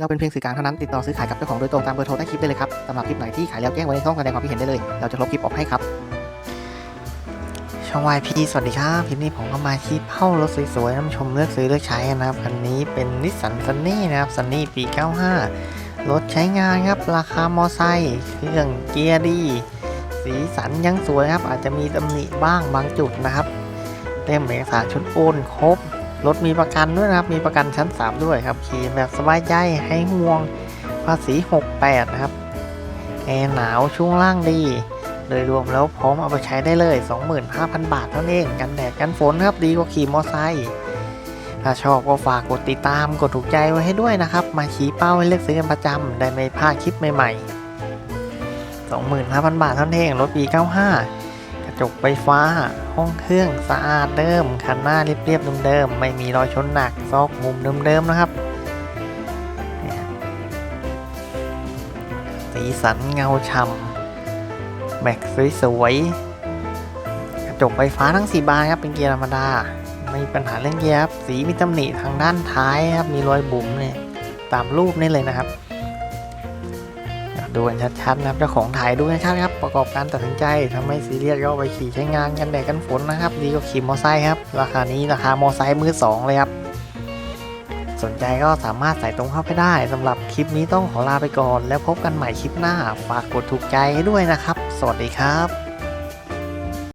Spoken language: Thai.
เราเป็นเพียงสื่อกลางเท่านั้นติดต่อซื้อขายกับเจ้าของโดยตรงตามเบอร์โทรใต้คลิปได้เลยครับสำหรับคลิปไหนที่ขายแล้วแจ้งไว้ในช่องแสดงความคิดเห็นได้เลย เราจะลบคลิปออกให้ครับ ช่องวายพีสวัสดีครับคลิปนี้ผมก็มาชี้เป้ารถสวยๆน้ำชมเลือกซื้อเลือกใช้นะครับคันนี้เป็นนิสสันซันนี่นะครับซันนี่ปี 95 รถใช้งานครับราคามอไซค์เครื่องเกียร์ดีสีสันยังสวยครับอาจจะมีตำหนิบ้างบางจุดนะครับเต็มเอกสารชุดโอนครบ รถมีประกันด้วยนะครับ มีประกันชั้น 3 ด้วยครับ ขี่แบบสบายใจให้ห่วงภาษี 68 นะครับ แอร์หนาวช่วงล่างดี โดยรวมแล้วพร้อมเอาไปใช้ได้เลย 25,000 บาทเท่านั้นเอง กันแดดกันฝนครับ ดีกว่าขี่มอไซค์ถ้าชอบก็ฝากกดติดตามกดถูกใจไว้ให้ด้วยนะครับ มาชี้เป้าให้เลือกซื้อกันประจำได้ไม่พลาดคลิปใหม่ๆ 25,000 บาทเท่านั้นเอง รถปี 95 จกไฟฟ้า ห้องเครื่องสะอาดเดิมคันหน้าเรียบๆเดิมๆไม่มีรอยชนหนักซอกมุมเดิมๆนะครับสีสันเงาช่ำแม็กสวยๆกระจกไฟฟ้าทั้ง 4 บานครับเป็นเกียร์ธรรมดา ไม่มีปัญหาเรื่องเกียร์ครับสีมีตำหนิทางด้านท้ายครับมีรอยบุ๋มเนี่ยตามรูปนี่เลยนะครับ ดูกันชัดๆนะครับเจ้าของถ่ายดูชัดๆครับประกอบการตัดสินใจทำให้ซีเรียสก็เอไปขี่ใช้งานกันแดดกันฝนนะครับดีกว่าขี่มอไซค์ครับราคานี้ราคามอไซค์มือสองเลยครับสนใจก็สามารถใส่ตรงเข้าไปได้สำหรับคลิปนี้ต้องขอลาไปก่อน แล้วพบกันใหม่คลิปหน้า ฝากกดถูกใจให้ด้วยนะครับ สวัสดีครับ